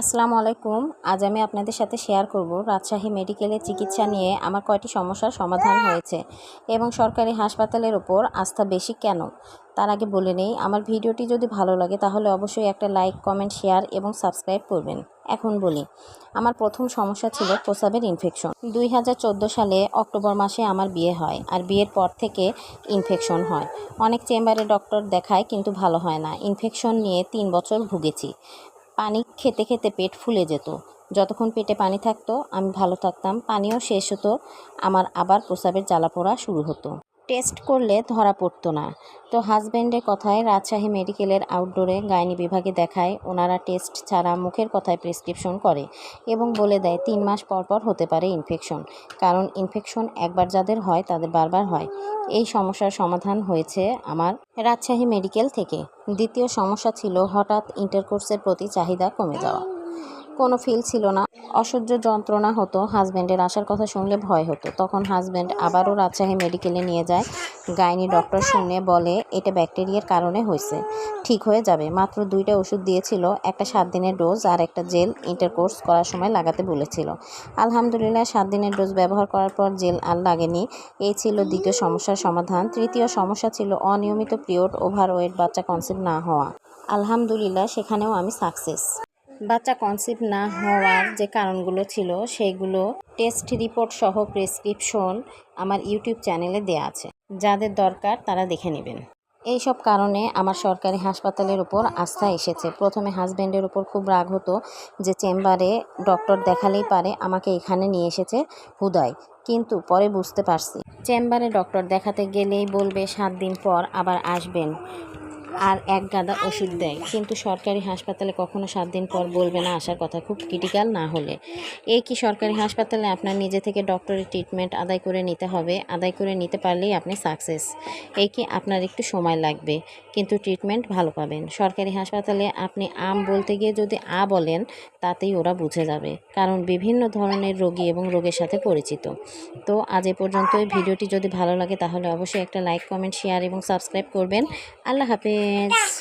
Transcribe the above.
আসসালামু আলাইকুম। আজ আমি আপনাদের সাথে শেয়ার করব রাজশাহী মেডিকেলের চিকিৎসা নিয়ে আমার কয়টি সমস্যার সমাধান হয়েছে এবং সরকারি হাসপাতালের ওপর আস্থা বেশি কেন? তার আগে বলে নেই, আমার ভিডিওটি যদি ভালো লাগে তাহলে অবশ্যই একটা লাইক, কমেন্ট, শেয়ার এবং সাবস্ক্রাইব করবেন। এখন বলি, আমার প্রথম সমস্যা ছিল প্রসাবের ইনফেকশন। দুই হাজার চোদ্দ সালে অক্টোবর মাসে আমার বিয়ে হয় আর বিয়ের পর থেকে ইনফেকশন হয়। অনেক চেম্বারে ডক্টর দেখায় কিন্তু ভালো হয় না। ইনফেকশন নিয়ে তিন বছর ভুগেছি। পানি খেতে খেতে পেট ফুলে যেত। যতক্ষণ পেটে পানি থাকতো, আমি ভালো থাকতাম, পানিও শেষ হতো, আমার আবার প্রসাবের জ্বালাপোড়া শুরু হতো। টেস্ট করলে ধরা পড়তো না। তো হাজব্যান্ডের কথায় রাজশাহী মেডিকেলের আউটডোরে গাইনি বিভাগে দেখায়, ওনারা টেস্ট ছাড়া মুখের কথায় প্রেসক্রিপশন করে এবং বলে দেয়, তিন মাস পর পর হতে পারে ইনফেকশন। কারণ ইনফেকশন একবার যাদের হয়, তাদের বারবার হয়। এই সমস্যার সমাধান হয়েছে আমার রাজশাহী মেডিকেল থেকে। দ্বিতীয় সমস্যা ছিল হঠাৎ ইন্টারকোর্সের প্রতি চাহিদা কমে যাওয়া। কোনো ফিল ছিল না। অসহ্য যন্ত্রণা হতো হাজব্যান্ডের আসার কথা শুনলে ভয় হতো। তখন হাজব্যান্ড আবারও রাজশাহী মেডিকেলে নিয়ে যায়। গাইনি ডক্টর শুনে বলে, এটা ব্যাকটেরিয়ার কারণে হয়েছে। ঠিক হয়ে যাবে। মাত্র দুইটা ওষুধ দিয়েছিল, একটা সাত দিনের ডোজ আর একটা জেল ইন্টারকোর্স করার সময় লাগাতে বলেছিল। আলহামদুলিল্লাহ, সাত দিনের ডোজ ব্যবহার করার পর জেল আর লাগেনি। এই ছিল দ্বিতীয় সমস্যার সমাধান। তৃতীয় সমস্যা ছিল অনিয়মিত পিরিয়ড ওভারওয়েট বাচ্চা কনসেপ্ট না হওয়া। আলহামদুলিল্লাহ, সেখানেও আমি সাকসেস বাচ্চা কনসিভ না হওয়ার যে কারণগুলো ছিল, সেগুলো টেস্ট রিপোর্ট সহ প্রেসক্রিপশন আমার ইউটিউব চ্যানেলে দেয়া আছে। যাদের দরকার তারা দেখে নেবেন। এই সব কারণে আমার সরকারি হাসপাতালের উপর আস্থা এসেছে। প্রথমে হাজব্যান্ডের উপর খুব রাগ হতো যে চেম্বারে ডক্টর দেখালেই পারে, আমাকে এখানে নিয়ে এসেছে হুদায়। কিন্তু পরে বুঝতে পারছি। চেম্বারে ডক্টর দেখাতে গেলেই বলবে, সাত দিন পর আবার আসবেন। আর এক গাদা ওষুধ দেয়। কিন্তু সরকারি হাসপাতালে কখনো সাত দিন পর বলবে না আসার কথা, খুব ক্রিটিক্যাল না হলে। এই কি সরকারি হাসপাতালে আপনার নিজে থেকে ডক্টরের ট্রিটমেন্ট আদায় করে নিতে হবে? আদায় করে নিতে পারলেই আপনি সাকসেস এই কি আপনার একটু সময় লাগবে? কিন্তু ট্রিটমেন্ট ভালো পাবেন। সরকারি হাসপাতালে আপনি আম বলতে গিয়ে যদি আ বলেন, তাতেই ওরা বুঝে যাবে। কারণ বিভিন্ন ধরনের রোগী এবং রোগের সাথে পরিচিত। তো আজ এ পর্যন্তই। ভিডিওটি যদি ভালো লাগে, তাহলে অবশ্যই একটা লাইক কমেন্ট শেয়ার এবং সাবস্ক্রাইব করবেন। আল্লাহ হাফেজ। 是。